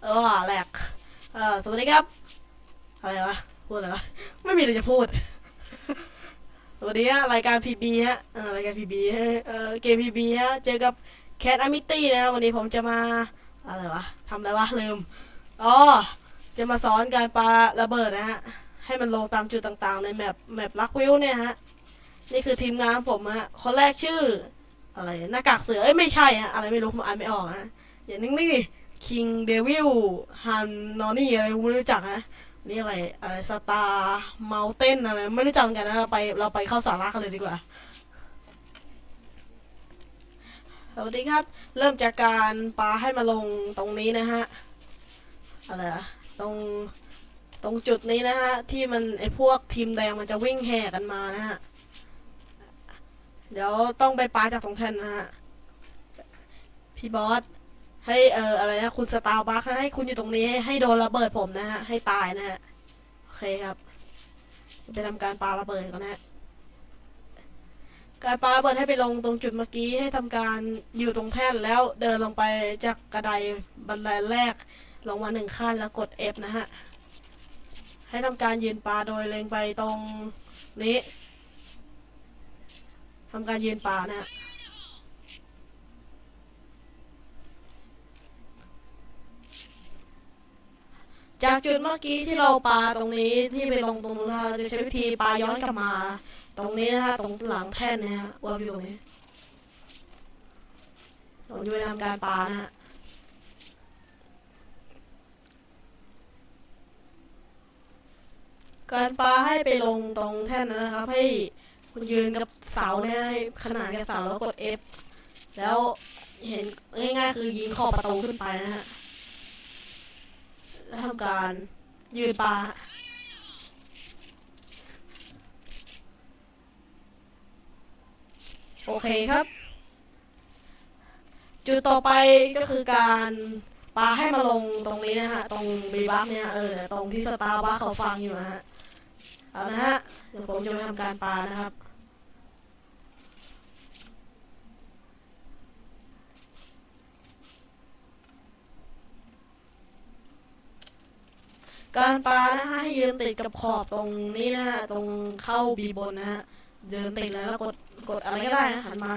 เออแหลกเออสวัสดีครับ อะไรวะ พูดอะไรวะ ไม่มีอะไรจะพูด สวัสดีฮะ รายการพีบีฮะเออรายการพีบีเออเกมพีบีฮะ เจอกับแคทอามิตี้นะ วันนี้ผมจะมา อะไรวะทำอะไรวะ ลืม อ๋อ จะมาสอนการปาระเบิดนะฮะ ให้มันลงตามจุดต่างๆ ในแมปแมปลักวิวเนี่ยฮะ นี่คือทีมงานผมฮะ คนแรกชื่อ อะไร หน้ากากเสือ เอ้ยไม่ใช่ฮะ อะไรไม่รู้ผมอ่านไม่ออกฮะ อย่านิ่งๆ คิงเดวิลฮันนอนี่อะไรกูไม่รู้จักฮะนี่อะไรอะไรสตาร์เมลเต้นอะไรไม่รู้จักกันนะเราไปเราไปเข้าสาระกันเลยดีกว่าสวัสดีครับ เริ่มจากการปาให้มาลงตรงนี้นะฮะอะไรอะตรงตรงจุดนี้นะฮะที่มันไอพวกทีมแดงมันจะวิ่งแห่กันมานะฮะเดี๋ยวต้องไปปาจากตรงแท่นนะฮะพี่บอส ให้เอออะไรนะ คุณสตาร์บัคให้คุณอยู่ตรงนี้ให้ให้โดนระเบิดผมนะฮะ ให้ตายนะฮะ โอเคครับจะทำการปาระเบิดก่อนนะฮะ การปาระเบิดให้ไปลงตรงจุดเมื่อกี้ให้ทำการอยู่ตรงแท่นแล้วเดินลงไปจากกระไดบันไดแรก ลงมาหนึ่งขั้นแล้วกด F นะฮะ ให้ทำการยืนปาโดยเล็งไปตรงนี้ทำการยืนปานะฮะ จากจุดเมื่อกี้ที่เราปาตรงนี้ที่ไปลงตรงนู้นนะเราจะใช้วิธีปาย้อนกลับมา ตรงนี้นะฮะตรงหลังแท่นเนะฮะว่าอยู่ตรงนี้ผมจะไปทำการปานะฮะการปาให้ไปลงตรงแท่นนะครับ ให้คุณยืนกับเสาเนี่ยให้ขนานกับเสาแล้วกด F แล้วเห็นง่ายๆคือยิงขอบประตูขึ้นไปนะฮะ แล้วทำการยืนปลาโอเคครับ จุดต่อไปก็คือการปาให้มาลงตรงนี้นะฮะ ตรงบีบัฟเนี่ยเออตรงที่สตาร์บัคเขาฟังอยู่นะฮะ เอานะฮะ เดี๋ยวผมจะทำการปานะครับ การปานะฮะให้ยืนติดกับขอบตรงนี้นะฮะตรงเข้าบีบนนะฮะเดินติดแล้วแล้วกดกดอะไรก็ได้นะหันมา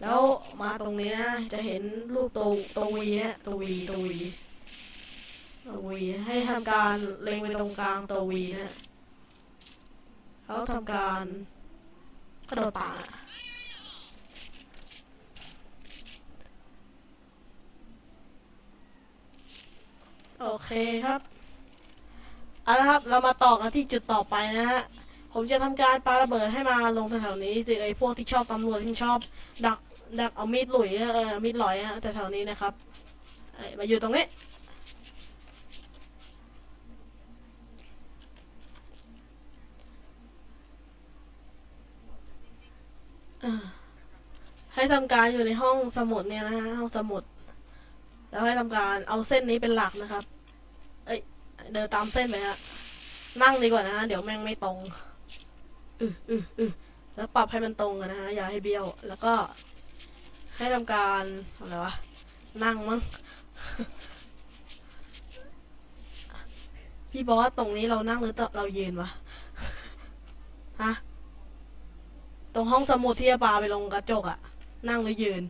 แล้วมาตรงนี้นะจะเห็นรูปตัวตัววีเนี่ยตัววีตัววีตัววีให้ทำการเล็งไปตรงกลางตัววีนะแล้วทำการกระโดดป่าโอเคครับ เอาละครับ เรามาต่อกันที่จุดต่อไปนะฮะ ผมจะทำการปาระเบิดให้มาลงแถวๆนี้สิไอ้พวกที่ชอบตำรวจที่ชอบ ดักดักเอามีดหลุยเออมีดหลอยฮะแต่แถวนี้นะครับมาอยู่ตรงนี้ให้ทำการอยู่ในห้องสมุดเนี่ยนะฮะห้องสมุด แล้วให้ทำการเอาเส้นนี้เป็นหลักนะครับ เอ้ย เดินตามเส้นไปฮะนั่งดีกว่านะฮะเดี๋ยวแม่งไม่ตรงอืออืออือแล้วปรับให้มันตรงกันนะฮะอย่าให้เบี้ยว แล้วก็ ให้ทำการอะไรวะนั่งมั้งพี่บอสตรงนี้เรานั่งหรือเรายืนวะฮะตรงห้องสมุดที่จะปาไปลงกระจกอะนั่งหรือยืน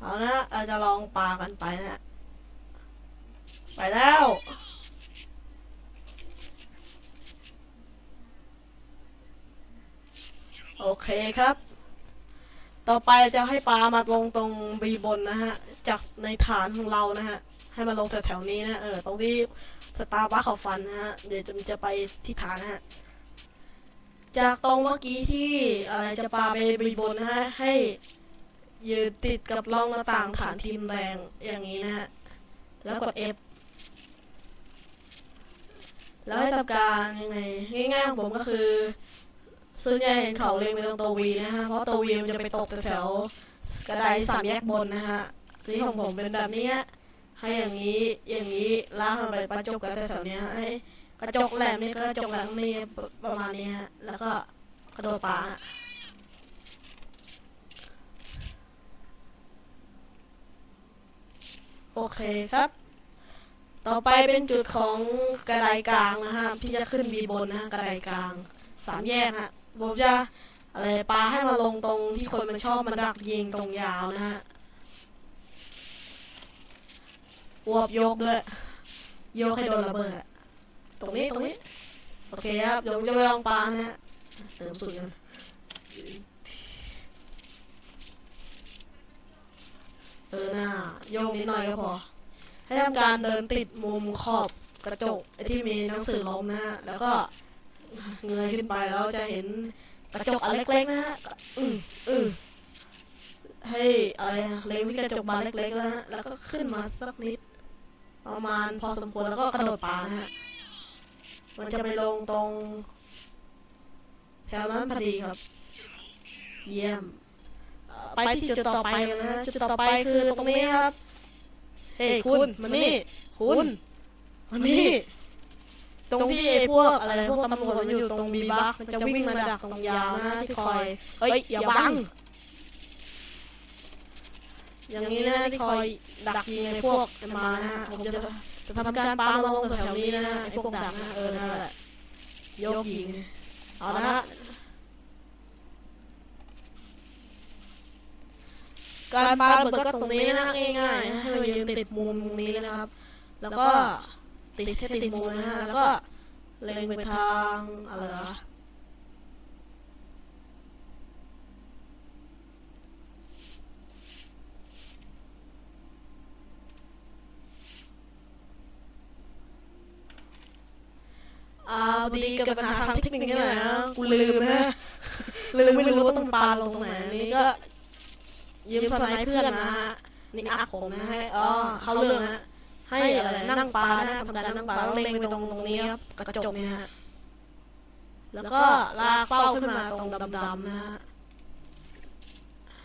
เอานะเราจะลองปากันไปนะ ไปแล้ว โอเคครับ ต่อไปจะให้ปลามาลงตรงบีบนนะฮะ จากในฐานของเรานะฮะ ให้มาลงแถวๆนี้นะ เออ ตรงที่สตาร์บัคเขาฟันนะฮะ เดี๋ยวจะจะไปที่ฐานนะฮะ จากตรงเมื่อกี้ที่อะไรจะปลาไปบีบนนะฮะ ให้ยืนติดกับร่องหน้าต่างฐานทีมแดงอย่างนี้นะฮะ แล้วกด F แล้วให้ทำการยังไงง่ายๆของผมก็คือส่วนใหญ่เห็นเขาเล็งไปตรงตัววีนะฮะเพราะตัววีมันจะไปตกแถวกระไดสามแยกบนนะฮะที่ของผมเป็นแบบนี้ให้อย่างนี้อย่างนี้ลากมันไปประจบกันแถวเนี้ยให้กระจกแหลมนี่กระจกแหลมนี่ประมาณนี้ฮะแล้วก็กระโดดป่าโอเคครับ ต่อไปเป็นจุดของกระไดกลางนะฮะที่จะขึ้นบีบนนะฮะกระไดกลางสามแยกฮะผมจะอะไรปลาให้มาลงตรงที่คนมันชอบมันดักยิงตรงยาวนะฮะอวบยกด้วยโยกให้โดนระเบิดตรงนี้ตรงนี้ โอเคครับเดี๋ยวผมจะไปลองปลานะฮะเสริมสุดกันเออหน้าโยกนิดหน่อยก็พอ ให้ทำการเดินติดมุมขอบกระจกไอที่มีหนังสือล้มนะฮะแล้วก็เงยขึ้นไปแล้วจะเห็นกระจกอันเล็กๆนะฮะอืมอืมให้อะไรนะเล็งที่กระจกบานเล็กๆแล้วฮะแล้วก็ขึ้นมาสักนิด ประมาณพอสมควรแล้วก็กระโดดป่าฮะมันจะไปลงตรง แถวนั้นพอดีครับ เยี่ยม ไปที่จุดต่อไปกันนะฮะจุดต่อไปคือตรงนี้ครับ เฮ้ยคุณมานี่คุณมานี่ตรงที่ไอ้พวกอะไรพวกตำรวจมันอยู่ตรงบีบักมันจะวิ่งมาดักตรงยาวนะที่คอยเอ้ยอย่าบังอย่างนี้นะที่คอยดักยิงไอ้พวกมานะฮะผมจะจะทำการปามาลงแถวนี้นะไอ้พวกดักนะเออนั่นแหละยกยิงเอาละฮะ การปาระเบิดก็ตรงนี้นะง่ายๆนะให้มันยืนติดมุมตรงนี้นะครับ แล้วก็ติดแค่ติดมุมนะฮะแล้วก็เล็งไปทางอะไรวะอ้าดีกับปัญหาทางเทคนิคนี่แหละนะกูลืมนะลืมไม่รู้ว่าต้องปาลงตรงไหนนี่ก็ ยืมสไนเพื่อนนะฮะนี่อาผมนะให้อ๋อเขาเรื่องนะฮะให้อะไรนั่งปลานะทำการนั่งปลาเล็งไปตรงตรงนี้ครับกระจกเนี่ยฮะแล้วก็ลากเป้าขึ้นมาตรงดำๆนะฮะ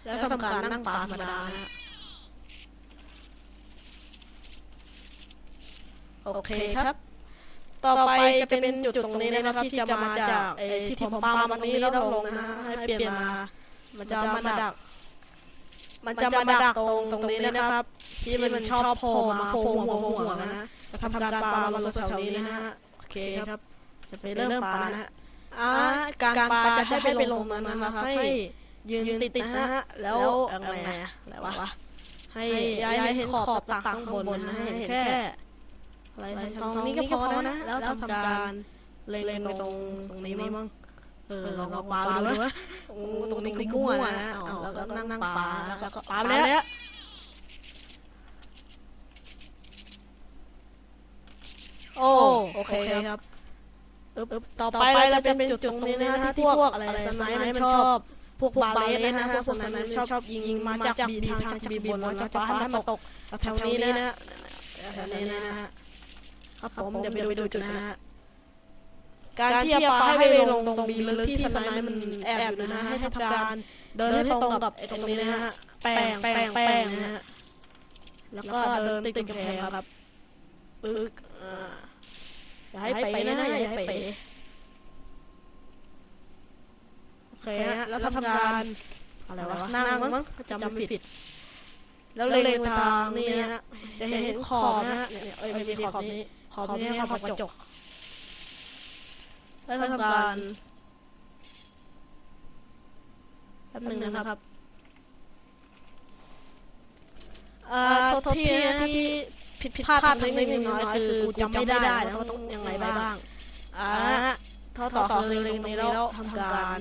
แล้วทำการนั่งปลาธรรมดานะฮะโอเคครับ ต่อไปจะเป็นจุดตรงนี้นะครับที่จะมาจากไอ้ที่ผมปาวันนี้แล้วลงนะฮะให้เปลี่ยนมา มันจะมาดัก มันจะมาดักตรงตรงนี้นะครับ ที่มันชอบโผล่มาโผล่หัวหัวนะฮะจะทำการปามาลงแถวนี้นะฮะโอเคครับ จะไปเริ่มปานะฮะอ่าการปาจะให้ไปลงนั้นนะครับให้ยืนติดนะฮะแล้วอะไรอะอะไรวะให้ย้ายให้เห็นขอบตักข้างบนนะให้เห็นแค่อะไรตรงนี้ก็พอนะ แล้วทำการเล็งตรงตรงนี้มั้ง เออลองเอาปาดูนะโอ้ตรงนี้ก็มั่วนะเอาแล้วก็นั่งนั่งปลาแล้วก็ปลาไปแล้วโอ้โอเคครับอึ๊บอึ๊บต่อไปเราจะเป็นจุดตรงนี้นะฮะที่พวกอะไรสไนมันชอบ พวกบาเลสนะฮะพวกสไนมันชอบยิงมาจากบีทางจากบีบนแล้วจะปาให้มันตกแถวนี้นะฮะแถวนี้นะฮะครับผมเดี๋ยวไปดูจุดนะฮะ การที่จะปาให้ไปลงตรงบีลึกที่สไนด์มันแอบอยู่นะฮะให้ทำการเดินให้ตรงกับไอ้ตรงนี้นะฮะแป้งแป้งแป้งนะฮะแล้วก็เดินติดกำแพงครับปึ๊กอ่าอย่าให้ไปนะอย่าให้ไปโอเคฮะแล้วทำการอะไรวะนั่งมั้งจำไม่ผิดแล้วเล็งทางนี่นะจะเห็นขอบนะเนี่ยเอ้ยไม่ใช่ขอบนี้ขอบนี้ขอบกระจก แล้วทำการแป๊บหนึงนะครับเอ่อโทษทีนะที่ผิดพลาดนิดนึงน้อยคือกูจำไม่ได้แล้วว่าต้องยังไงบ้างอ่าท่อต่อคือเล็งตรงนี้แล้วทำการ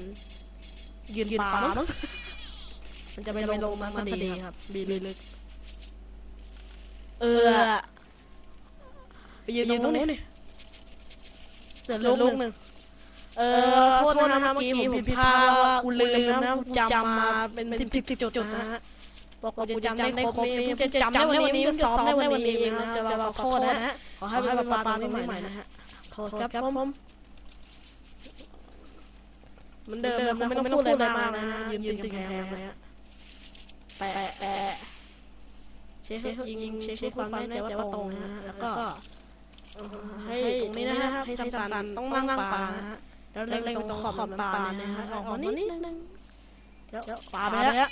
ยืนปามั้งมันจะไปลงมาพอดีครับบีลึกเออไปยืนตรงนู้นดิเสือลูกหนึ่ง เออโทษนะเมื่อกี้ผมผิดพลาดว่ากูลืมนะกูจำมาเป็นเป็นผิดผิดจุดๆนะฮะบอกว่ากูจำได้ครบนี่จะจำได้วันนี้จะซ้อมได้วันนี้เองนะจะเราขอโทษนะฮะขอให้ไปปาตามใหม่นะฮะโทษครับผมมันเดิมนะไม่ต้องพูดอะไรมากนะยืนยืนติดกำแพงเลยฮะแปะแปะเช็คยิงยิงเช็คเช็คความแน่ใจว่าตรงนะฮะแล้วก็ให้ตรงนี้นะฮะให้ทำการต้องนั่งนั่งปลานะฮะ แล้วเล็งตรงขอบน้ำตาลนะฮะออกมานิดนึงแล้วปลาไปแล้ว